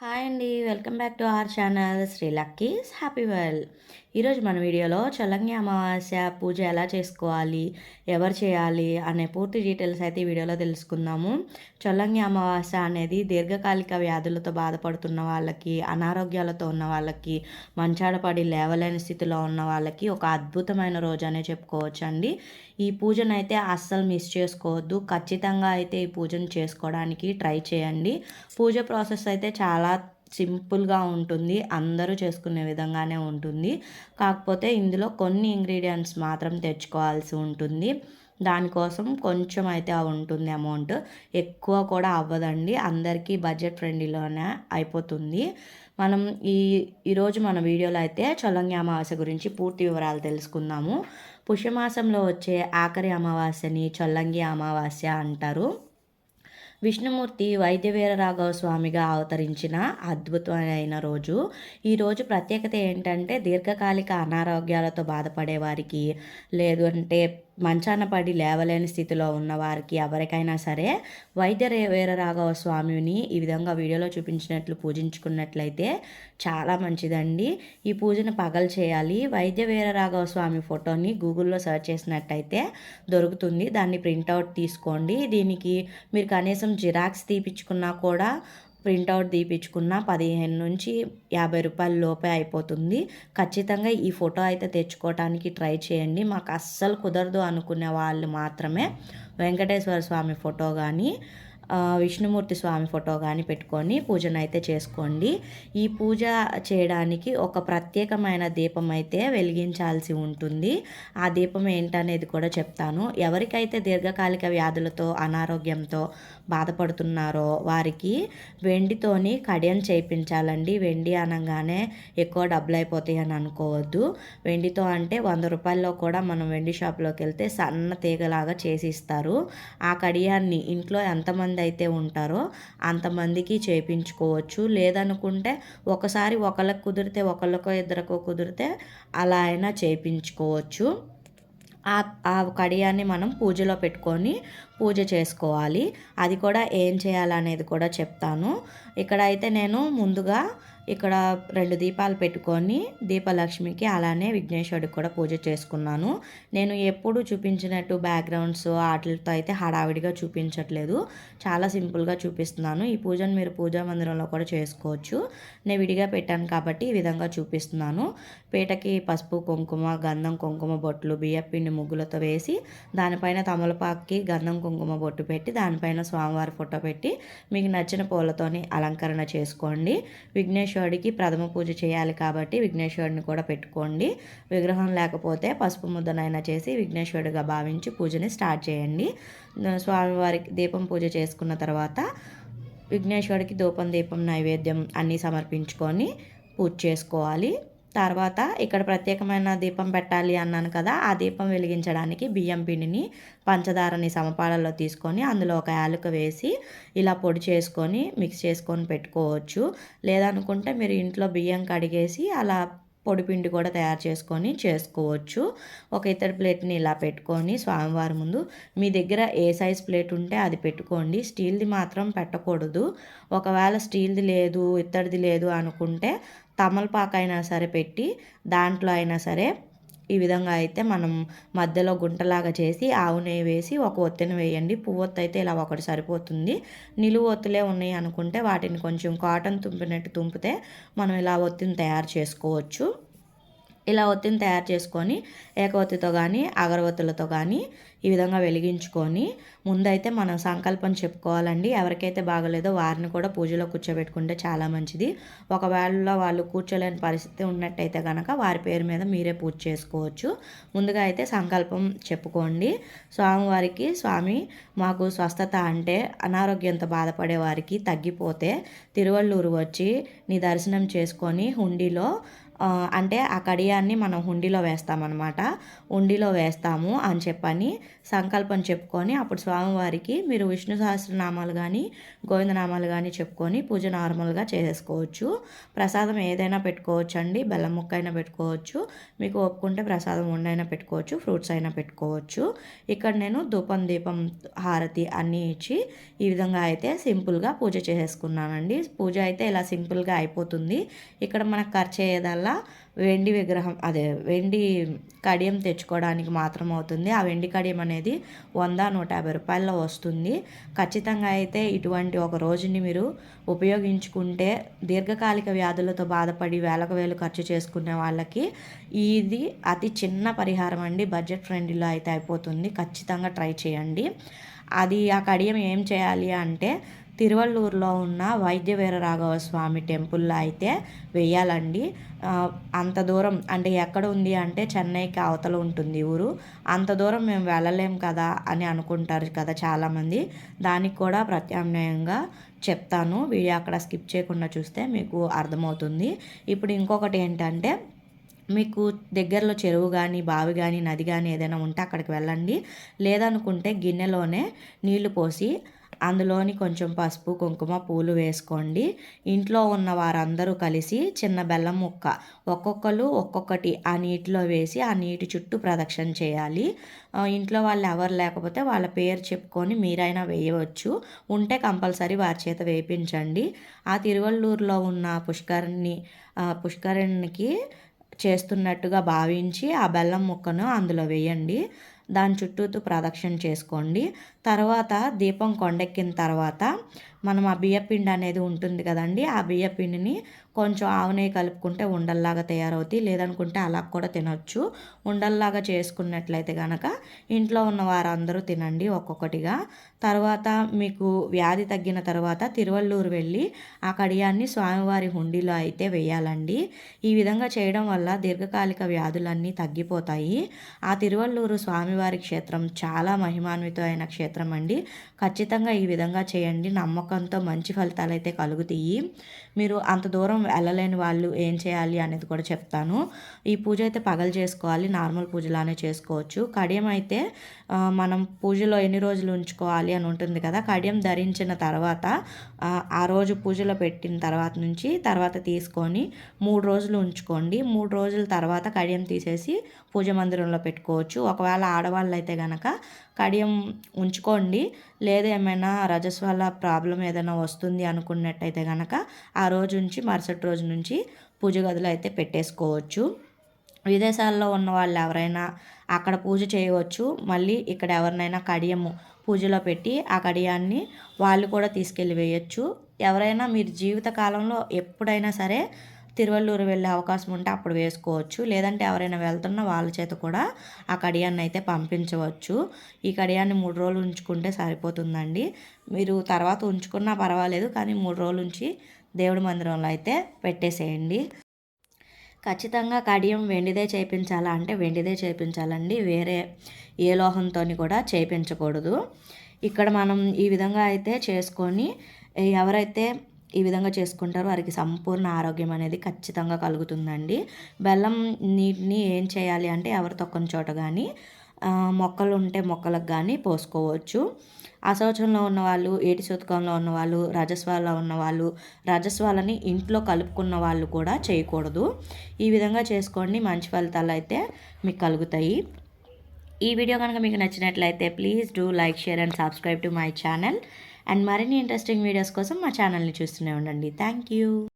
Hi అండి. Welcome back to our channel Sri luckies. Happy well ఈరోజు మన వీడియోలో చలంగి అమావాస్య పూజ ఎలా చేసుకోవాలి ఎవరు చేయాలి అనే పూర్తి డీటెయిల్స్ అయితే ఈ వీడియోలో తెలుసుకుందాము. చొల్లంగి అమావాస్య అనేది దీర్ఘకాలిక వ్యాధులతో బాధపడుతున్న వాళ్ళకి అనారోగ్యాలతో ఉన్న వాళ్ళకి మంచాడపడి లేవలేని స్థితిలో ఉన్న వాళ్ళకి ఒక అద్భుతమైన రోజు అనే చెప్పుకోవచ్చు అండి ఈ పూజను అయితే అస్సలు మిస్ చేసుకోవద్దు. ఖచ్చితంగా అయితే ఈ పూజను చేసుకోవడానికి ట్రై చేయండి. పూజ ప్రాసెస్ అయితే చాలా సింపుల్గా ఉంటుంది అందరూ చేసుకునే విధంగానే ఉంటుంది. కాకపోతే ఇందులో కొన్ని ఇంగ్రీడియంట్స్ మాత్రం తెచ్చుకోవాల్సి ఉంటుంది. దానికోసం కొంచెం అయితే ఉంటుంది అమౌంట్. ఎక్కువ కూడా అవ్వదండి. అందరికీ బడ్జెట్ ఫ్రెండ్లీలోనే అయిపోతుంది. మనం ఈ ఈరోజు మన వీడియోలో అయితే చొల్లంగి అమావాస్య గురించి పూర్తి వివరాలు తెలుసుకుందాము. పుష్యమాసంలో వచ్చే ఆఖరి అమావాస్యని చొల్లంగి అమావాస్య అంటారు. విష్ణుమూర్తి వైద్యవీర రాఘవ స్వామిగా అవతరించిన అద్భుతమైన రోజు. ఈరోజు ప్రత్యేకత ఏంటంటే దీర్ఘకాలిక అనారోగ్యాలతో బాధపడే వారికి లేదు అంటే మంచాన పడి లేవలేని స్థితిలో ఉన్న వారికి ఎవరికైనా సరే వైద్య వీరరాఘవ స్వామిని ఈ విధంగా వీడియోలో చూపించినట్లు పూజించుకున్నట్లయితే చాలా మంచిదండి. ఈ పూజను పగలు చేయాలి. వైద్య వీరరాఘవ స్వామి ఫోటోని గూగుల్లో సెర్చ్ చేసినట్టయితే దొరుకుతుంది. దాన్ని ప్రింట్అవుట్ తీసుకోండి. దీనికి మీరు కనీసం జిరాక్స్ తీపించుకున్నా కూడా ప్రింట్అవుట్ తీపించుకున్న పదిహేను నుంచి యాభై రూపాయల లోపే అయిపోతుంది. ఖచ్చితంగా ఈ ఫోటో అయితే తెచ్చుకోవడానికి ట్రై చేయండి. మాకు అస్సలు కుదరదు అనుకునే వాళ్ళు మాత్రమే వెంకటేశ్వర స్వామి ఫోటో కానీ విష్ణుమూర్తి స్వామి ఫోటో కానీ పెట్టుకొని పూజను అయితే చేసుకోండి. ఈ పూజ చేయడానికి ఒక ప్రత్యేకమైన దీపం అయితే వెలిగించాల్సి ఉంటుంది. ఆ దీపం ఏంటనేది కూడా చెప్తాను. ఎవరికైతే దీర్ఘకాలిక వ్యాధులతో అనారోగ్యంతో బాధపడుతున్నారో వారికి వెండితోని కడియం చేయించాలండి. వెండి అనగానే ఎక్కువ డబ్బులు అయిపోతాయి అని అనుకోవద్దు. వెండితో అంటే వంద రూపాయల్లో కూడా మనం వెండి షాప్లోకి వెళ్తే సన్న తీగలాగా చేసి ఇస్తారు ఆ కడియాన్ని ఇంట్లో ఎంతమంది ఎంతమంది అయితే ఉంటారో అంతమందికి చేయించుకోవచ్చు లేదనుకుంటే ఒకసారి ఒకళ్ళకి కుదిరితే ఒకళ్ళకో ఇద్దరికో కుదిరితే అలా అయినా చేయించుకోవచ్చు ఆ కడియాన్ని మనం పూజలో పెట్టుకొని పూజ చేసుకోవాలి. అది కూడా ఏం చేయాలనేది కూడా చెప్తాను. ఇక్కడ అయితే నేను ముందుగా ఇక్కడ రెండు దీపాలు పెట్టుకొని దీపలక్ష్మికి అలానే విఘ్నేశ్వరుడికి కూడా పూజ చేసుకున్నాను. నేను ఎప్పుడు చూపించినట్టు బ్యాక్గ్రౌండ్స్ వాటితో అయితే హడావిడిగా చూపించట్లేదు. చాలా సింపుల్గా చూపిస్తున్నాను. ఈ పూజను మీరు పూజా మందిరంలో కూడా చేసుకోవచ్చు. నేను విడిగా పెట్టాను కాబట్టి ఈ విధంగా చూపిస్తున్నాను. పీటకి పసుపు కుంకుమ గంధం కుంకుమ బొట్లు బియ్యపిండి ముగ్గులతో వేసి దానిపైన తమలపాకి గంధం కుంకుమ బొట్టు పెట్టి దానిపైన స్వామివారి ఫోటో పెట్టి మీకు నచ్చిన పూలతోని అలంకరణ చేసుకోండి. విఘ్నేశ్వరుడికి ప్రథమ పూజ చేయాలి కాబట్టి విఘ్నేశ్వరుడిని కూడా పెట్టుకోండి. విగ్రహం లేకపోతే పసుపు ముద్దనైనా చేసి విఘ్నేశ్వరుడిగా భావించి పూజని స్టార్ట్ చేయండి. స్వామివారికి దీపం పూజ చేసుకున్న తర్వాత విఘ్నేశ్వరుడికి ధూపం దీపం నైవేద్యం అన్నీ సమర్పించుకొని పూజ చేసుకోవాలి. తర్వాత ఇక్కడ ప్రత్యేకమైన దీపం పెట్టాలి అన్నాను కదా ఆ దీపం వెలిగించడానికి బియ్యం పిండిని పంచదారని సమపాలలో తీసుకొని అందులో ఒక యాలుక వేసి ఇలా పొడి చేసుకొని మిక్స్ చేసుకొని పెట్టుకోవచ్చు. లేదనుకుంటే మీరు ఇంట్లో బియ్యం కడిగేసి అలా పొడిపిండి కూడా తయారు చేసుకొని చేసుకోవచ్చు. ఒక ఇతర ప్లేట్ని ఇలా పెట్టుకొని స్వామివారి ముందు మీ దగ్గర ఏ సైజ్ ప్లేట్ ఉంటే అది పెట్టుకోండి. స్టీల్ది మాత్రం పెట్టకూడదు. ఒకవేళ స్టీల్ది లేదు ఇత్తడిది లేదు అనుకుంటే తమలపాకు అయినా సరే పెట్టి దాంట్లో అయినా సరే ఈ విధంగా అయితే మనం మధ్యలో గుంటలాగా చేసి ఆవు నెయ్యి వేసి ఒక ఒత్తిని వేయండి. పువ్వొత్తు అయితే ఇలా ఒకటి సరిపోతుంది. నిలువు ఒత్తులే ఉన్నాయి అనుకుంటే వాటిని కొంచెం కాటన్ తుంపినట్టు తుంపితే మనం ఇలా ఒత్తిని తయారు చేసుకోవచ్చు. ఇలా ఒత్తిని తయారు చేసుకొని ఏకవత్తితో కానీ అగరవత్తులతో కానీ ఈ విధంగా వెలిగించుకొని ముందైతే మనం సంకల్పం చెప్పుకోవాలండి. ఎవరికైతే బాగలేదో వారిని కూడా పూజలో కూర్చోబెట్టుకుంటే చాలా మంచిది. ఒకవేళ వాళ్ళు కూర్చోలేని పరిస్థితి ఉన్నట్టయితే కనుక వారి పేరు మీద మీరే పూజ చేసుకోవచ్చు. ముందుగా అయితే సంకల్పం చెప్పుకోండి. స్వామివారికి స్వామి మాకు స్వస్థత అంటే అనారోగ్యంతో బాధపడే వారికి తగ్గిపోతే తిరువళ్ళూరు వచ్చి నీ దర్శనం చేసుకొని హుండీలో అంటే ఆ కడియాన్ని మనం హుండీలో వేస్తామన్నమాట. హుండీలో వేస్తాము అని చెప్పని సంకల్పం చెప్పుకొని అప్పుడు స్వామివారికి మీరు విష్ణు సహస్రనామాలు కానీ గోవిందనామాలు కానీ చెప్పుకొని పూజ నార్మల్గా చేసేసుకోవచ్చు ప్రసాదం ఏదైనా పెట్టుకోవచ్చు అండి బెల్లం ముక్క అయినా పెట్టుకోవచ్చు. మీకు ఒప్పుకుంటే ప్రసాదం ఉండైనా పెట్టుకోవచ్చు. ఫ్రూట్స్ అయినా పెట్టుకోవచ్చు. ఇక్కడ నేను ధూపం దీపం హారతి అన్నీ ఇచ్చి ఈ విధంగా అయితే సింపుల్గా పూజ చేసేసుకున్నానండి పూజ అయితే ఇలా సింపుల్గా అయిపోతుంది. ఇక్కడ మనకు ఖర్చు అయ్యేదల్లా వెండి విగ్రహం అదే వెండి కడియం తెచ్చుకోవడానికి మాత్రం అవుతుంది. ఆ వెండి కడియం అనేది వంద నూట యాభై రూపాయల్లో వస్తుంది. ఖచ్చితంగా అయితే ఇటువంటి ఒక రోజుని మీరు ఉపయోగించుకుంటే దీర్ఘకాలిక వ్యాధులతో బాధపడి వేలకు వేలు ఖర్చు చేసుకునే వాళ్ళకి ఇది అతి చిన్న పరిహారం అండి. బడ్జెట్ ఫ్రెండ్లీలో అయితే అయిపోతుంది. ఖచ్చితంగా ట్రై చేయండి. అది ఆ కడియం ఏం చేయాలి అంటే తిరువల్లూరులో ఉన్న వైద్యవీర రాఘవ స్వామి టెంపుల్లో అయితే వెయ్యాలండి అంత దూరం అంటే ఎక్కడ ఉంది అంటే చెన్నైకి అవతల ఉంటుంది ఊరు. అంత దూరం మేము వెళ్ళలేం కదా అని అనుకుంటారు కదా చాలామంది. దానికి కూడా ప్రత్యామ్నాయంగా చెప్తాను. వీడియో అక్కడ స్కిప్ చేయకుండా చూస్తే మీకు అర్థమవుతుంది. ఇప్పుడు ఇంకొకటి ఏంటంటే మీకు దగ్గరలో చెరువు కానీ బావి కానీ నది కానీ ఏదైనా ఉంటే అక్కడికి వెళ్ళండి. లేదనుకుంటే గిన్నెలోనే నీళ్ళు పోసి అందులోని కొంచెం పసుపు కుంకుమ పూలు వేసుకోండి. ఇంట్లో ఉన్న వారందరూ కలిసి చిన్న బెల్లం ముక్క ఒక్కొక్కరు ఒక్కొక్కటి ఆ నీటిలో వేసి ఆ నీటి చుట్టూ ప్రదక్షిణ చేయాలి. ఇంట్లో వాళ్ళు ఎవరు లేకపోతే వాళ్ళ పేరు చెప్పుకొని మీరైనా వేయవచ్చు. ఉంటే కంపల్సరీ వారి చేత వేయించండి ఆ తిరువల్లూరులో ఉన్న పుష్కరిణి పుష్కరిణికి చేస్తున్నట్టుగా భావించి ఆ బెల్లం ముక్కను అందులో వేయండి. దాని చుట్టూతో ప్రదక్షిణ చేసుకోండి. తర్వాత దీపం కొండెక్కిన తర్వాత మనం ఆ బియ్యపిండి అనేది ఉంటుంది కదండి ఆ బియ్యపిండిని కొంచెం ఆవు నెయ్యి కలుపుకుంటే ఉండల్లాగా తయారవుతాయి. లేదనుకుంటే అలా కూడా తినొచ్చు. ఉండల్లాగా చేసుకున్నట్లయితే కనుక ఇంట్లో ఉన్న వారందరూ తినండి ఒక్కొక్కటిగా. తర్వాత మీకు వ్యాధి తగ్గిన తర్వాత తిరువల్లూరు వెళ్ళి ఆ కడియాన్ని స్వామివారి హుండీలో అయితే వేయాలండి. ఈ విధంగా చేయడం వల్ల దీర్ఘకాలిక వ్యాధులన్నీ తగ్గిపోతాయి. ఆ తిరువల్లూరు స్వామివారి క్షేత్రం చాలా మహిమాన్వితమైన క్షేత్రం అండి. ఖచ్చితంగా ఈ విధంగా చేయండి. నమ్మకంతో మంచి ఫలితాలు అయితే కలుగుతాయి. మీరు అంత దూరం వెళ్ళలేని వాళ్ళు ఏం చేయాలి అనేది కూడా చెప్తాను. ఈ పూజ అయితే పగలు చేసుకోవాలి నార్మల్ పూజలానే చేసుకోవచ్చు. కడియం అయితే మనం పూజలో ఎన్ని రోజులు ఉంచుకోవాలి అని ఉంటుంది కదా కడియం ధరించిన తర్వాత ఆ, రోజు పూజలో పెట్టిన తర్వాత నుంచి తర్వాత తీసుకొని మూడు రోజులు ఉంచుకోండి. మూడు రోజుల తర్వాత కడియం తీసేసి పూజ మందిరంలో పెట్టుకోవచ్చు. ఒకవేళ ఆడవాళ్ళు అయితే కనుక కడియం ఉంచుకోండి. లేదా ఏమైనా రజస్వల ప్రాబ్లం ఏదైనా వస్తుంది అనుకున్నట్టయితే కనుక ఆ రోజు నుంచి మరుసటి రోజు నుంచి పూజ గదిలో అయితే పెట్టేసుకోవచ్చు. విదేశాల్లో ఉన్న వాళ్ళు ఎవరైనా అక్కడ పూజ చేయవచ్చు. మళ్ళీ ఇక్కడ ఎవరినైనా కడియము పూజలో పెట్టి ఆ కడియాన్ని వాళ్ళు కూడా తీసుకెళ్ళి వేయచ్చు. ఎవరైనా మీరు జీవితకాలంలో ఎప్పుడైనా సరే తిరువల్లూరు వెళ్ళే అవకాశం ఉంటే అప్పుడు వేసుకోవచ్చు. లేదంటే ఎవరైనా వెళ్తున్న వాళ్ళ చేత కూడా ఆ కడియాన్ని అయితే పంపించవచ్చు. ఈ కడియాన్ని మూడు రోజులు ఉంచుకుంటే సరిపోతుందండి. మీరు తర్వాత ఉంచుకున్నా పర్వాలేదు కానీ మూడు రోజులు ఉంచి దేవుడి మందిరంలో అయితే పెట్టేసేయండి. ఖచ్చితంగా కడియం వెండిదే చేయించాలా అంటే వెండిదే చేయించాలండి వేరే ఏ లోహంతో కూడా చేయించకూడదు ఇక్కడ మనం ఈ విధంగా అయితే చేసుకొని ఎవరైతే ఈ విధంగా చేసుకుంటారో వారికి సంపూర్ణ ఆరోగ్యం అనేది ఖచ్చితంగా కలుగుతుందండి. బెల్లం నీటిని ఏం చేయాలి అంటే ఎవరు తొక్కని చోట కానీ మొక్కలు ఉంటే మొక్కలకు కానీ పోసుకోవచ్చు. అశౌచంలో ఉన్నవాళ్ళు ఏటి శతకంలో ఉన్నవాళ్ళు రజస్వాల్లో ఉన్నవాళ్ళు రజస్వాలని ఇంట్లో కలుపుకున్న వాళ్ళు కూడా చేయకూడదు. ఈ విధంగా చేసుకోండి. మంచి ఫలితాలు అయితే మీకు కలుగుతాయి. ఈ వీడియో కనుక మీకు నచ్చినట్లయితే please do like share and subscribe to my channel. And మరిన్ని ఇంట్రెస్టింగ్ వీడియోస్ కోసం మా ఛానల్ని చూస్తూనే ఉండండి. Thank you.